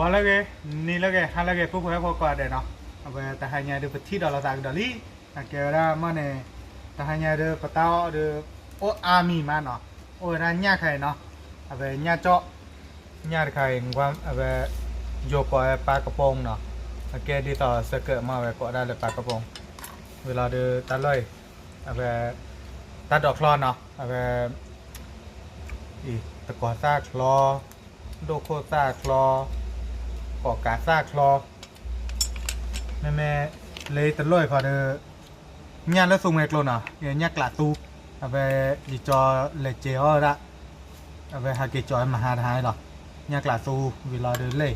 ว่าแล้วไงนี่แล้วไงฮัลแล้วไงพวกเขาก็กอดเนาะเอาไปแต่หายาดูปที่ดอลลาร์ตางดอลลี่อาเกรามันเนี่ยแต่หายาดือดเปตาเดือดโออามีมาเนาะโอ้ร้านยาใครเนาะเอาไปยาเจาะยาใครความเอาไปโยกไปปลากระโปงเนาะอาเกดีต่อสเกิดมาไปก็ได้เลยปลากระโปงเวลาเดือดตัดเลยเอาไปตัดดอกคลอนเนาะเอาไปอีตะกอซากคลอโดโคซากคลอ กอกาซาคลอแม่แม่เลยตะลอยพอเดอญาแล้วส่งแม่กลนอะเนี่ยกลาตูอะเวอีจอเลเจออระอะเวหาเกจอยมาหาทายหรอญากลาตูเวลาเดเลย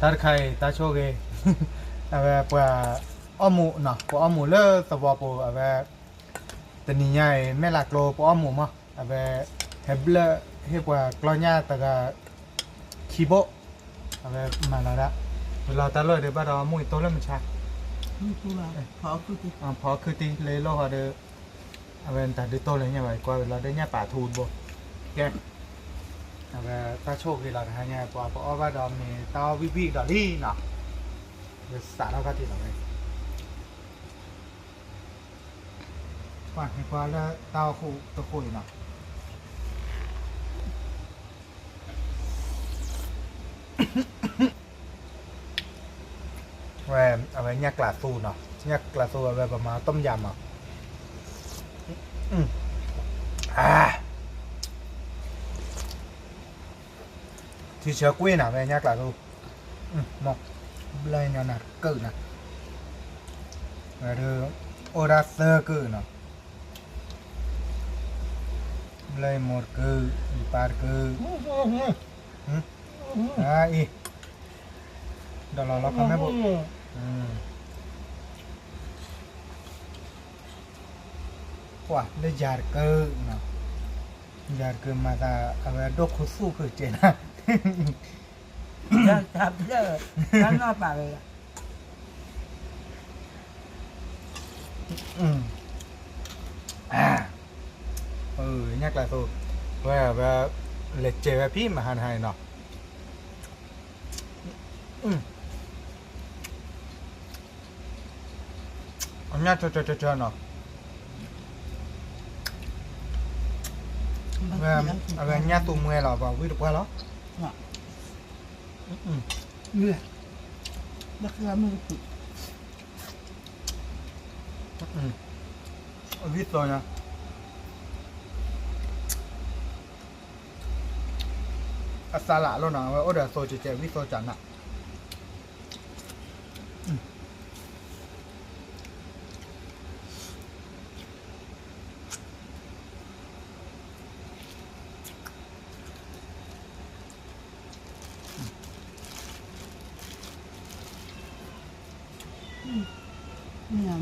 ตาไข่ตาโชเกอะเวปะอ้อหมูเนาะปออ้อหมูเลอสวอปอะเวตนี่ใหญ่แม่ลักโลปออ้อหมูมาอะเวเฮเบเลเฮปะกลอญาตะกะคีโบ về mà là đã. Là ta lời để bắt đó mùi tốt lên mình chạc phó cứ ti. à, phó cứ ti. Lấy lô hoa được à về ta đi tôi lấy nhà vậy qua là đến nhà bà thù bộ. À về ta chô thì là hai nhà qua có bắt đó mình tao vi vi đó đi nọ. Để xả ra cái gì là này. qua qua là tao khu tao khu nào. กเอาไปตาโชคดีเราทางเนี่ยกว่าเพราะว่าดอมนี่ตาวิบิดอลี่เนาะเดี๋ยวสาเราก็ติดเราไว้ว่าให้กว่าแล้วตาคู่ตะคุยเนาะแหวนเอาไว้เนี่ยกลาดซูเนาะเนี่ยกลาดซูเอาไว้ประมาณต้มยำอ่ะอืมอ่าที่เชื้อกุ้ยน่ะไว้เนี่ยกลาดซูอืมหมกเลยเนี่ยนะเกิดนะแล้วเดี๋ยวโอราเซอร์เกิดเนาะเลยหมดเกิด อีปาร์เกิดอ่าอีเดี๋ยวเราเราก็ไม่บอกอืมว่าได้ยาร์เกอร์นะยาร์เกอร์มาตาเอาไว้ดอกคุสู้คือเจนะจะจับเจอข้างนอกปากเลยอะอืมอ่าเออ nhắc lại thôi và và lệ chế và phim mà hàn hay nó ừ ông nhắc cho cho cho cho nó บาง và ที và Ừ. Nha chờ chờ chờ chờ nào. Về về nhà tụm nghe à, là vào vi được qua đó. Dạ. Ừ. ừ. Nghe. Bắt ra mới được. Ừ. ừ. Vít rồi nha. À, luôn nào, order số chỉ chạy vít số chẳng nào.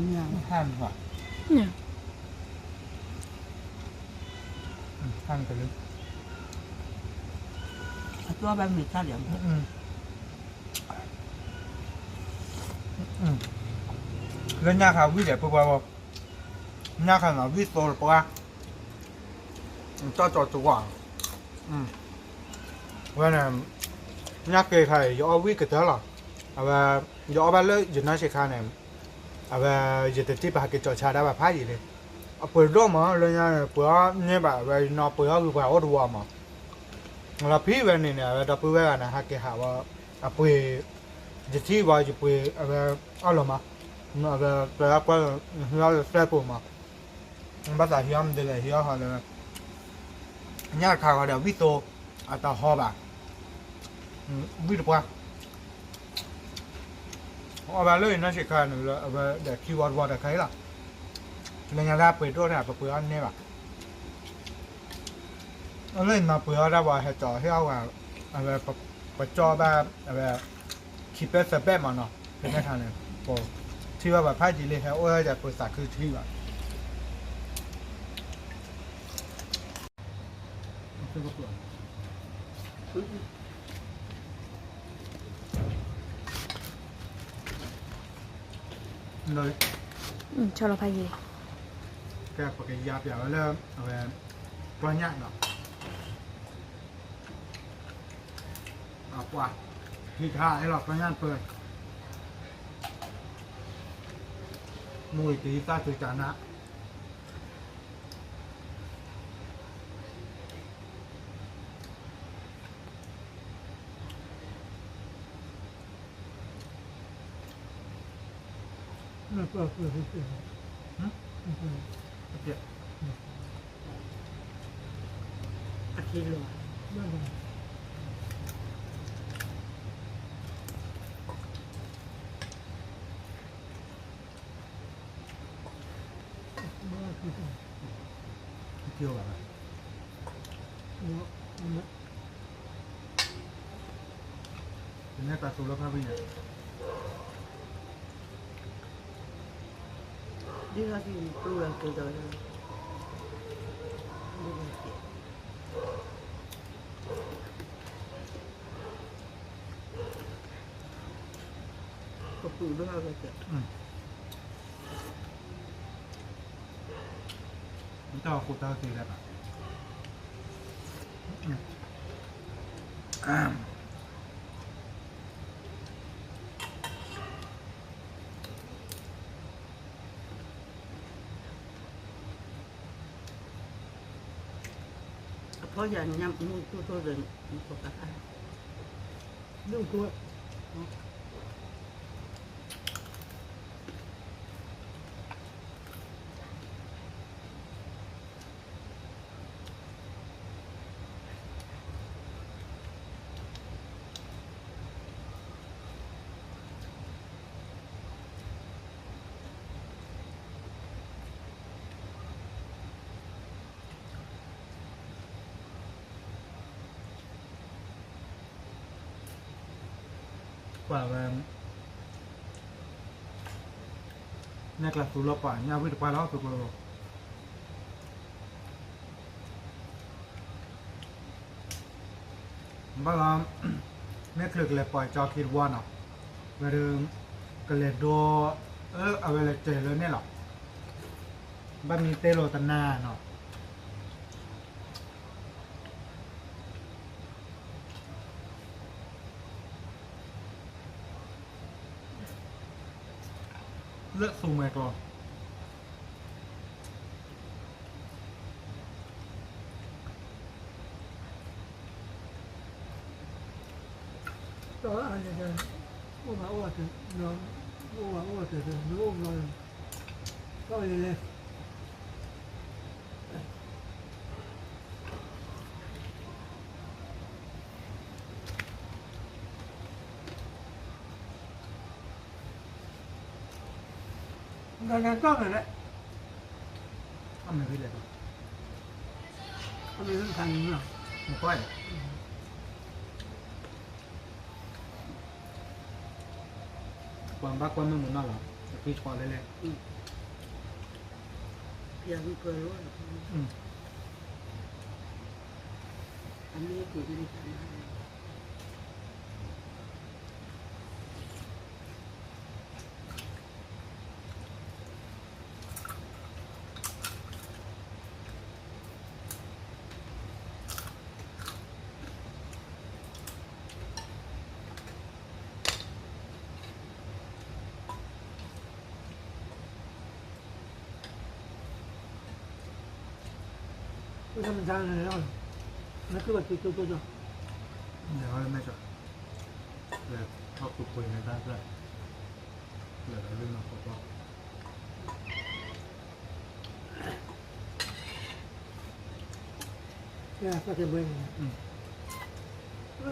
เมียเมียหั่นว่ะเนี่ยอืมหั่นไปเลยเอาตัวแบบมีข้าวเหลียงอืมอืมแล้วยาขาวิเดี๋ยวปุ๊บว่าบอกยาขาหนาวิโซลปะเจ้าจอดจัวอืมว่าเนี่ยยาเกยไข่ยอวิกเตอร์หรอเอาไปยอไปเลยยืนนั่งเช็คขาเนี่ย အဘရတဲ့တိပါကကြောချတာပါဖားရည်လေအပေါ်တော့မှလမ်းရပွားနေပါပဲနော်ပွားကူပါတော့တော့မှာလာဖေးပဲနေနေပဲတော့ပွေးပဲကနာဟာကေဟာပါအပွေဒီတိပါကြပွေးအဘအော်လောမှာနော်အဘပွားပွားဟောဆက်ပုံမှာဘာသာဟျမ်ဒလေဟျောဟာလေညခါကတော့ဝီတိုအတာဟောပါဝီတပွား เอาไปเลยนะเชคานรเอาไปเด็กคิวบวอร์ดวอร์ดอะไรล่ะเรื่องอะไรเปิดตัวเนี่ยเปิดอันนี้ป่ะเอาเลยมาเปิดได้ว่าให้จ่อให้เอาอะเอาไปประจอแบบเอาไปคีเปอร์เซเป้มาเนาะเป็นไม่ทันเลยโปที่ว่าแบบพาดีเลยครับโอ้ยจะเปิดสาคือที่ว่ะคือก็เปิด 네. 응, 저러 봐지. 그래, 거기 야비야를 왜 뭐냐 너. 아, 와. 기타 해 라, 그냥 그. mùi tí ta từ chán ạ กก็งาเปิดมวยตีตาตุจานะแล้วก็เพื่อที่จะเจ็บอาทิตย์ละไม่ได้ไม่ได้คือเที่ยวอะไรเนาะเนะเป็นแม่ตาสูรภาพวิ่งอะဒီ đi ra thì tôi là từ giờ Kapıyı bir haber et. Bir daha kurtar değil hemen. có dành nhầm mua tôi tôi đừng có cả ai. Đúng rồi. กว่าว่านักลักสูตรเราป่าเนี่ยวิทปาเราสุกเราบ้าลแม่คลึกเลยปล่อยจอคิดว่าเนาะเวลากระเลดโดเออเอาเวลาเจอเลยเนี่ยหรอบ้ามีเตโลตนาเนาะ เลือกซูมไปก่อน ตัวอะไรกันว่ามาว่าจะน้องว่าว่าจะน้องมันก็เลย รายงานกล้องหน่อยนะทำไมพี่เลยทำไมต้องทำอย่างนี้อะไม่ก้อยความบ้าความไม่เหมือนน่าหรอพี่ชอบเลยแหละเพียงเพื่อรู้อันนี้กูไม่ได้ทำ ทางเลยเนาะนั่นคือว่าตัวตัวตัวเดี๋ยวเราไม่จบเลยชอบคุยในด้านด้วยเดี๋ยวเราเรื่องมาพบว่าเนี่ยก็จะเบิ่งอืมเอ้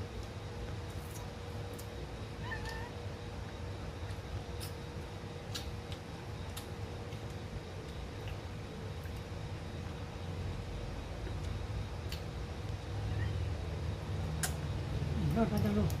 no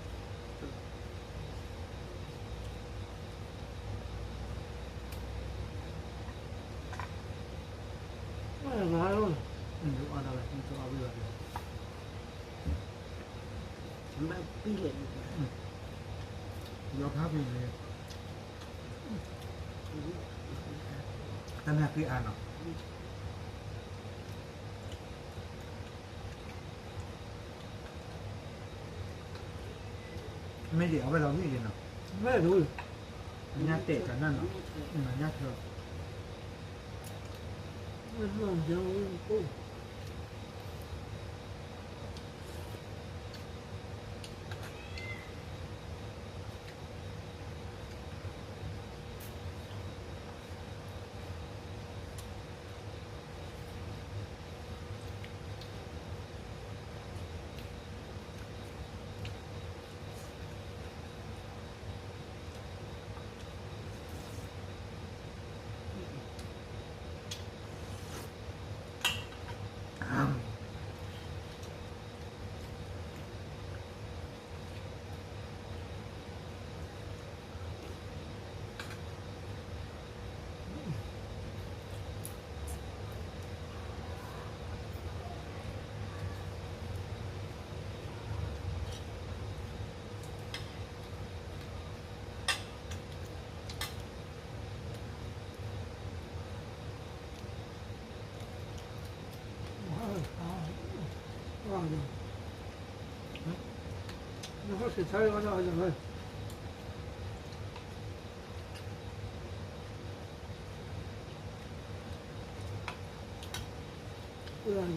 nhở nếu mà phải làm nữa nhỉ อืมงั้นเราก็ดูวันลงทุนดีแล้วแห่เนาะเดี๋ยวมันจบเรื่องก็ถือว่าสุดเลยอะ đúng rồi Nó là ngã luôn อืมดูเอาอะไรมันจะเอาเรือเดียวฉันแบบพี่เล่นเดี๋ยวพักอีกเลยตั้งแต่คืออ่านเนาะไม่เดี๋ยวเอาไปเราพี่เดียวเนาะ Mấy là đủ rồi มันยากเตะกันนั่นเนาะอืมมันยากเธอ Não, não, não, não. 嗯，那还是菜花椒好一点。不然呢？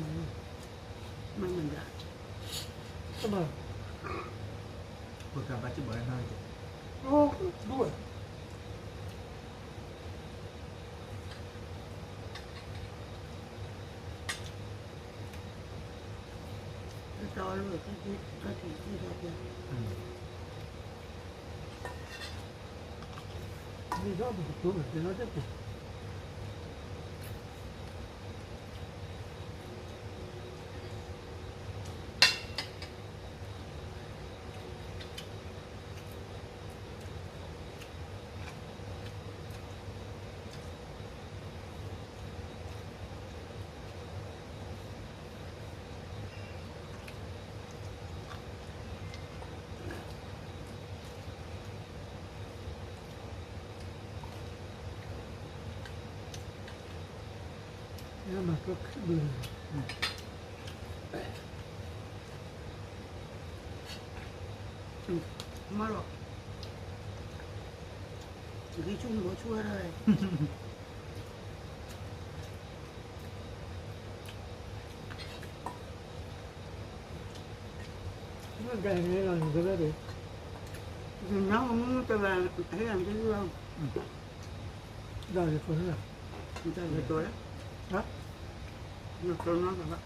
ก็ถือที่แบบนี้มีรอวเหมือนกันแล้ว 응, 말로. 이게 좀뭐 좋아해. 이거 내가 이거 그래. 나 먹는 거 때문에 해야 안 되더라고. 나 이거 그래. 진짜 이거 그래? 어? 이거 그러나 봐.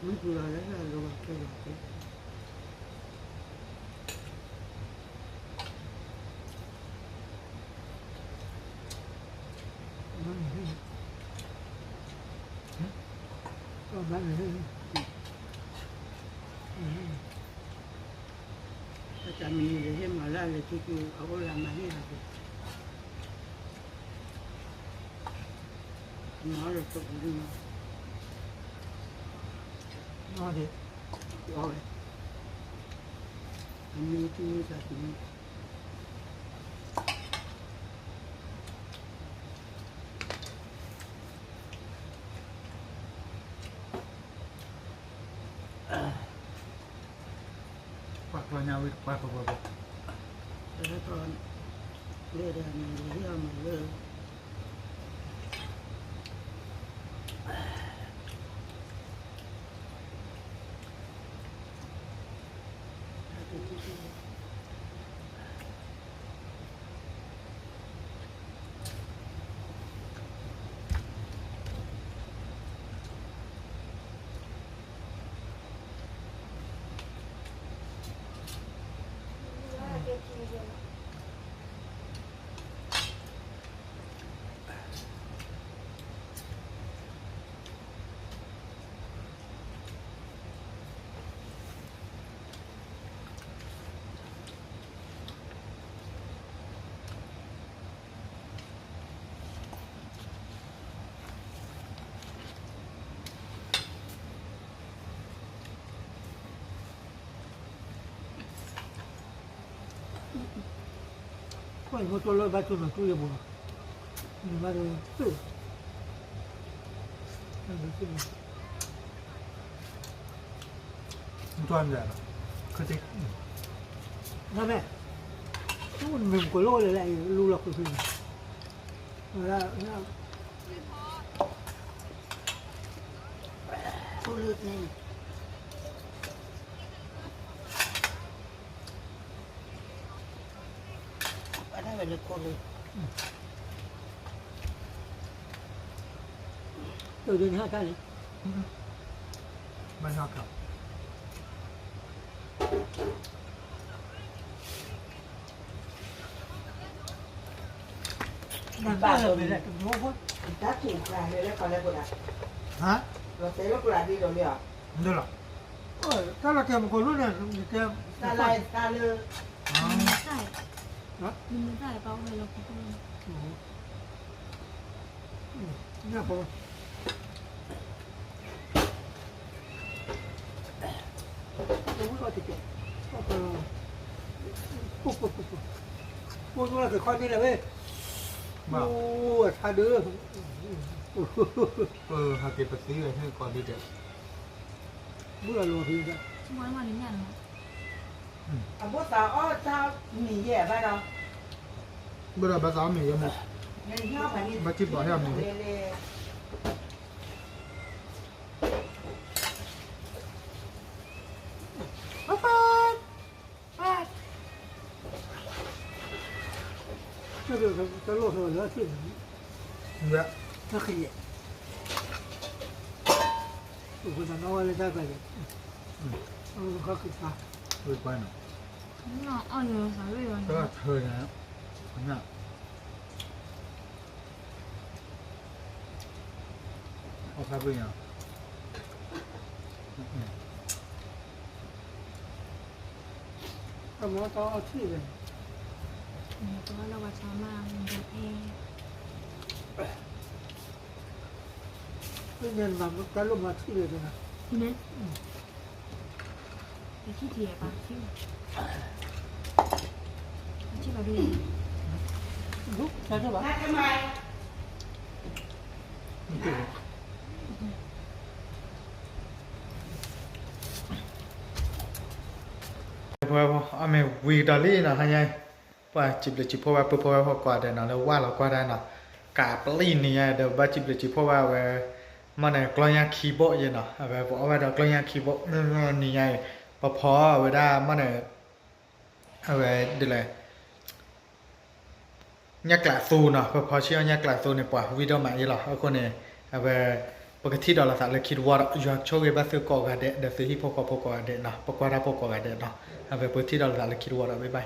물 불안해. 이거 어떻게 မှန်တယ်အတမီလေးမလာလေသူကအဘောလာမနေဘူးမာရတော့ဘူးမာတယ်ဟုတ်တယ်အမျိုးသူစားတယ် กตัวเงาวิปักปักปักแต่ตอนเรื่องนี้เรื่ Poi molto lo bacio non tu io buono. Mi vado tu. Non tu andare. Così. Vabbè. Tu non mi colore lei, lui la così. Là, là. Con lui เลยกดเลยดูดูนี่ห้ากันเลยไม่ห้าครับมันบ้าเลยนะคุณพ่อ Está aquí, la regla con la cura. ¿Ah? Lo sé lo cura, digo yo. ¿Dónde lo? Está la que me coluna, que está la está la. Ah. ฮะมันไม่ได้เปล่าเลยเราก็ต้องโอ้โหอืมเนี่ยพอผมไม่ค่อยติดต่อก็ไปปุ๊บปุ๊บปุ๊บปุ๊บพูดว่าเกิดความนี้แหละเว้ยมาโอ้ชาเดือเออหาเก็บภาษีไว้ให้ก่อนดีเด็ดเมื่อโลพีจ้ะ ช่วยวันนี้เนี่ย 阿伯，咋？哦，米样吧？咯，不啦，阿伯米样嘛？不吃米。这都是这老头有点岁数。热，这很。我给他拿我那大盖去，嗯，我给他。未关了。那二年还未完。都要车人，那。我还不一样。嗯。干嘛到二去的？你多了我长嘛，你的配。今年咱们该弄嘛去的呢。今年。嗯。cái chi vào bằng chứ chứ vào đi rút sao cho bạn à mình vì đó lý là hay nhai và chụp được chụp hoa bự hoa hoa quả để nó là qua là qua đây nào cả lý này đều ba chụp được chụp hoa về mà này coi nhà khí gì nào về võ về đó coi nhà khí bộ nên này ปพอเวดามันเอเอาไว้ดีเลยยักกละซูเนาะพอเชื่อยักกละซูเนี่ยปะวิดีโอใหม่ยี่หรอเอาคนเนี่ยเอาไว้ปกติดอลลาร์เลยคิดว่าอยากโชคเวบาซื้อกอกระเดดเดี๋ยวซื้อที่พกพกกระเดดเนาะพกกระพกกระเดดเนาะเอาไว้ปกติดอลลาร์เลยคิดว่าเราไปไป